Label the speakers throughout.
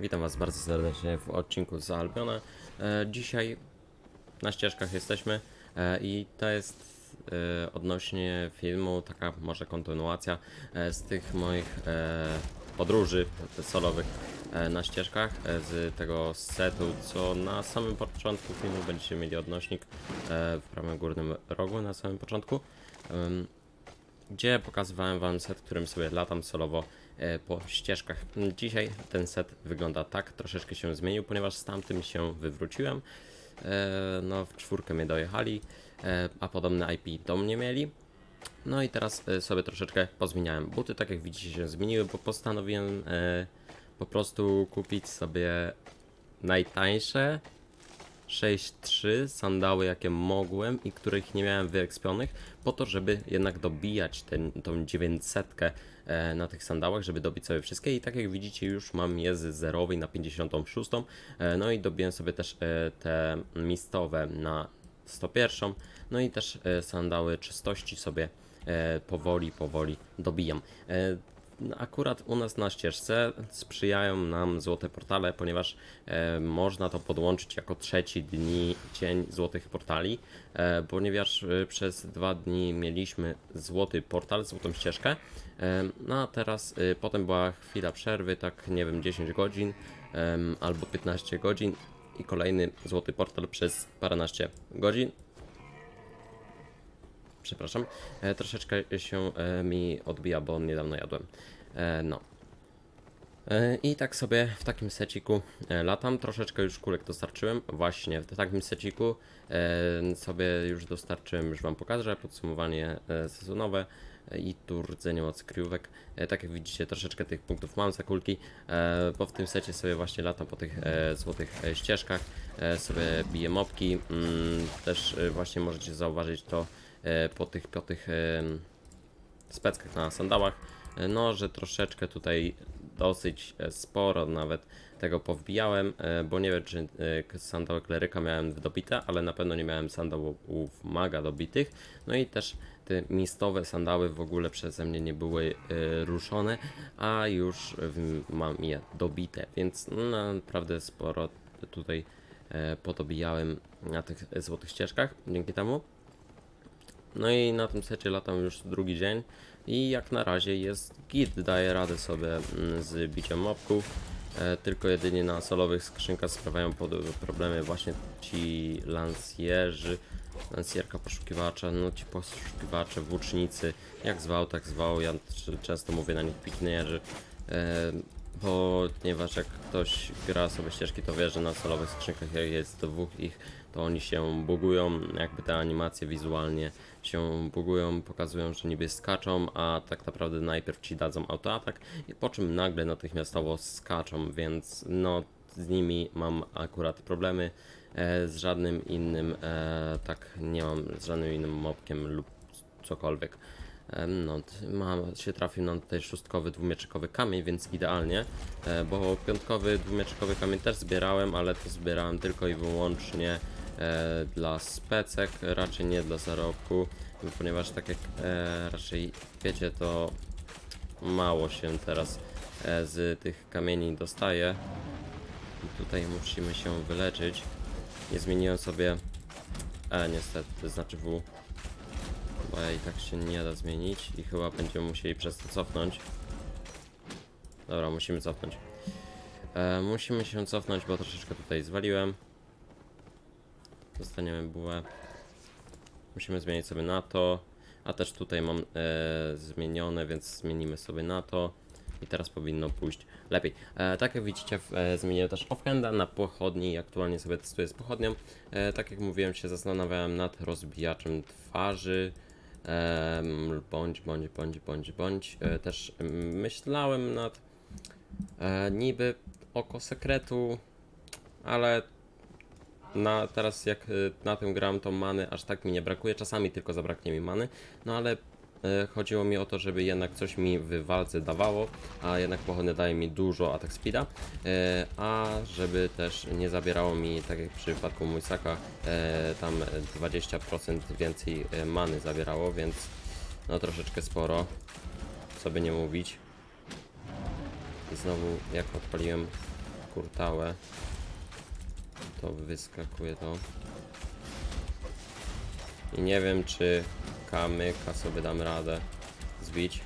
Speaker 1: Witam Was bardzo serdecznie w odcinku z Albiona. E, dzisiaj na ścieżkach jesteśmy e, i to jest e, odnośnie filmu, taka może kontynuacja z tych moich podróży solowych na ścieżkach, z tego setu, co na samym początku filmu będziecie mieli odnośnik w prawym górnym rogu na samym początku. Gdzie pokazywałem Wam set, którym sobie latam solowo po ścieżkach. Dzisiaj ten set wygląda tak, troszeczkę się zmienił, ponieważ z tamtym się wywróciłem. E, No, w czwórkę mnie dojechali, e, a podobne IP do mnie mieli. No i teraz e, sobie troszeczkę pozmieniałem. Buty, tak jak widzicie, się zmieniły, bo postanowiłem e, po prostu kupić sobie najtańsze 6-3 sandały, jakie mogłem i których nie miałem wyekspionych, po to, żeby jednak dobijać ten, tą 900 e, na tych sandałach, żeby dobić sobie wszystkie. I tak jak widzicie, już mam je z zerowej na 56. E, no i dobiłem sobie też e, te mistowe na 101. No i też e, sandały czystości sobie e, powoli, powoli dobijam. E, Akurat u nas na ścieżce sprzyjają nam złote portale, ponieważ e, można to podłączyć jako trzeci dni dzień złotych portali, e, ponieważ e, przez dwa dni mieliśmy złoty portal, złotą ścieżkę. E, no a teraz e, potem była chwila przerwy, tak nie wiem, 10 godzin em, albo 15 godzin i kolejny złoty portal przez paręnaście godzin przepraszam, e, troszeczkę się e, mi odbija, bo niedawno jadłem. E, no. E, I tak sobie w takim seciku e, latam. Troszeczkę już kulek dostarczyłem. Właśnie w takim seciku e, sobie już dostarczyłem, już Wam pokażę, podsumowanie e, sezonowe i tu rdzenie mocy kryjówek. E, tak jak widzicie, troszeczkę tych punktów mam za kulki, e, bo w tym secie sobie właśnie latam po tych e, złotych ścieżkach, sobie biję mopki. Mm, też właśnie możecie zauważyć to po tych, po tych e, speckach na sandałach, e, no, że troszeczkę tutaj dosyć e, sporo nawet tego powbijałem, e, bo nie wiem czy e, sandały kleryka miałem dobite, ale na pewno nie miałem sandałów maga dobitych, no i też te mistowe sandały w ogóle przeze mnie nie były e, ruszone, a już mam je dobite, więc no, naprawdę sporo tutaj e, podobijałem na tych złotych ścieżkach. Dzięki temu. No i na tym secie latam już drugi dzień i jak na razie jest git, daję radę sobie mm, z biciem mobków. E, tylko jedynie na solowych skrzynkach sprawiają problemy właśnie ci lansjerzy, lansjerka poszukiwacza, no ci poszukiwacze, włócznicy, jak zwał, tak zwał, ja często mówię na nich piknierzy. Ponieważ jak ktoś gra sobie ścieżki, to wie, że na solowych skrzynkach jak jest dwóch ich, to oni się bugują, jakby te animacje wizualnie się bugują, pokazują, że niby skaczą, a tak naprawdę najpierw ci dadzą autoatak, po czym nagle natychmiastowo skaczą, więc no z nimi mam akurat problemy, e, z żadnym innym, e, tak nie mam z żadnym innym mobkiem lub cokolwiek. No, mam, się trafił nam tutaj szóstkowy, dwumieczykowy kamień, więc idealnie, e, bo piątkowy, dwumieczykowy kamień też zbierałem, ale to zbierałem tylko i wyłącznie e, dla specek, raczej nie dla zarobku, ponieważ tak jak e, raczej wiecie, to mało się teraz z tych kamieni dostaje. I tutaj musimy się wyleczyć. Nie zmieniłem sobie E niestety, to znaczy W i tak się nie da zmienić i chyba będziemy musieli przez to cofnąć. Dobra, musimy cofnąć. E, musimy się cofnąć, bo troszeczkę tutaj zwaliłem. Dostaniemy bułę. Musimy zmienić sobie na to. A też tutaj mam e, zmienione, więc zmienimy sobie na to. I teraz powinno pójść lepiej. E, tak jak widzicie, e, zmieniłem też offhanda na pochodni i aktualnie sobie testuję z pochodnią. E, tak jak mówiłem, się zastanawiałem nad rozbijaczem twarzy. Bądź, bądź, bądź, bądź, bądź. E, też em, myślałem nad e, niby oko sekretu, ale na, teraz jak y, na tym gram, to many aż tak mi nie brakuje. Czasami tylko zabraknie mi many, no ale e, chodziło mi o to, żeby jednak coś mi w walce dawało, a jednak pochodnie daje mi dużo atak speeda, e, a żeby też nie zabierało mi, tak jak w przypadku Muisaka, e, tam 20% więcej e, many zabierało, więc no troszeczkę sporo, co by nie mówić. I znowu jak odpaliłem kurtałę, to wyskakuje to. I nie wiem, czy kamyka sobie dam radę zbić.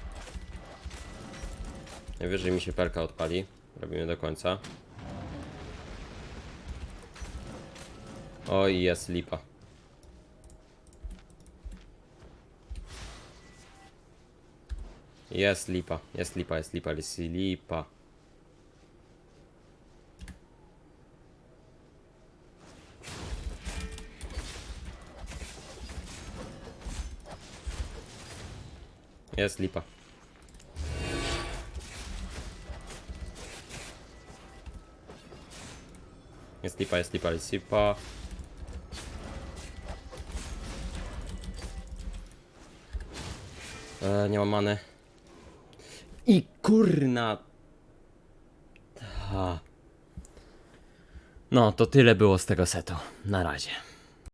Speaker 1: Najwyżej mi się perka odpali. Robimy do końca. Oj, jest lipa. Jest lipa, jest lipa, jest lipa, jest lipa. Jest lipa. Jest lipa, jest lipa, jest lipa. E, nie mam many. I kurna. Ta. No, to tyle było z tego setu. Na razie.